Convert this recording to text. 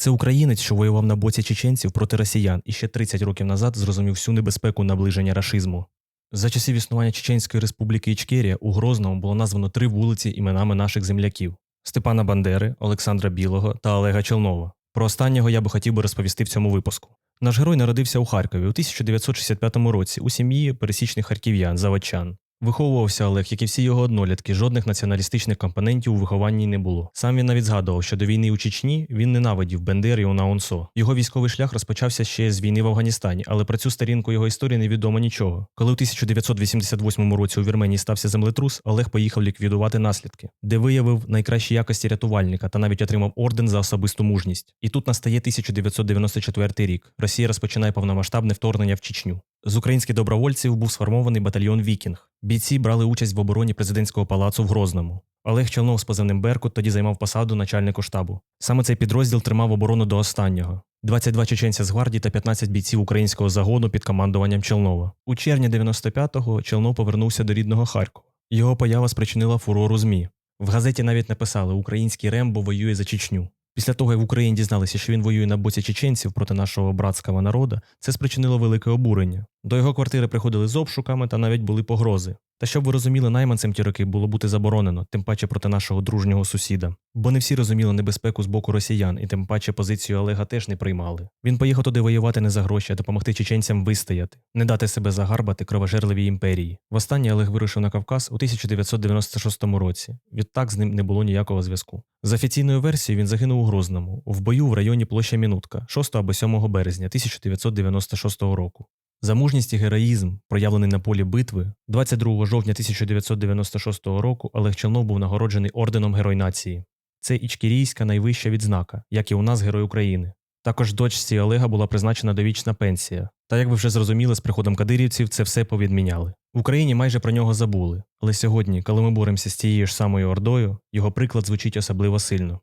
Це українець, що воював на боці чеченців проти росіян і ще 30 років назад зрозумів всю небезпеку наближення рашизму. За часів існування Чеченської республіки Ічкерія у Грозному було названо три вулиці іменами наших земляків: Степана Бандери, Олександра Білого та Олега Челнова. Про останнього я би хотів би розповісти в цьому випуску. Наш герой народився у Харкові у 1965 році у сім'ї пересічних харків'ян, заводчан. Виховувався Олег, як і всі його однолітки, жодних націоналістичних компонентів у вихованні не було. Сам він навіть згадував, що до війни у Чечні він ненавидів Бендер і Унаунсо. Його військовий шлях розпочався ще з війни в Афганістані, але про цю сторінку його історії невідомо нічого. Коли у 1988 році у Вірменії стався землетрус, Олег поїхав ліквідувати наслідки, де виявив найкращі якості рятувальника та навіть отримав орден за особисту мужність. І тут настає 1994 рік. Росія розпочинає повномасштабне вторгнення в Чечню. З українських добровольців був сформований батальйон Вікінг. Бійці брали участь в обороні президентського палацу в Грозному. Олег Челнов з позивним Беркут тоді займав посаду начальнику штабу. Саме цей підрозділ тримав оборону до останнього. 22 чеченця з гвардії та 15 бійців українського загону під командуванням Челнова. У червні 95-го Челнов повернувся до рідного Харкова. Його поява спричинила фурору ЗМІ. В газеті навіть написали Український Рембо воює за Чечню. Після того, як в Україні дізналися, що він воює на боці чеченців проти нашого братського народу, це спричинило велике обурення. До його квартири приходили з обшуками та навіть були погрози. Та щоб ви розуміли, найманцем ті роки було бути заборонено, тим паче проти нашого дружнього сусіда. Бо не всі розуміли небезпеку з боку росіян, і тим паче позицію Олега теж не приймали. Він поїхав туди воювати не за гроші, а допомогти чеченцям вистояти, не дати себе загарбати кровожерливій імперії. Востаннє Олег вирушив на Кавказ у 1996 році. Відтак з ним не було ніякого зв'язку. За офіційною версією він загинув у Грозному, в бою в районі площа Мінутка 6 або 7 березня 1996 року. За мужність і героїзм, проявлений на полі битви, 22 жовтня 1996 року Олег Челнов був нагороджений орденом Герой нації. Це ічкірійська найвища відзнака, як і у нас Герой України. Також дочці Олега була призначена довічна пенсія. Та як ви вже зрозуміли, з приходом кадирівців це все повідміняли. В Україні майже про нього забули. Але сьогодні, коли ми боремося з тією ж самою ордою, його приклад звучить особливо сильно.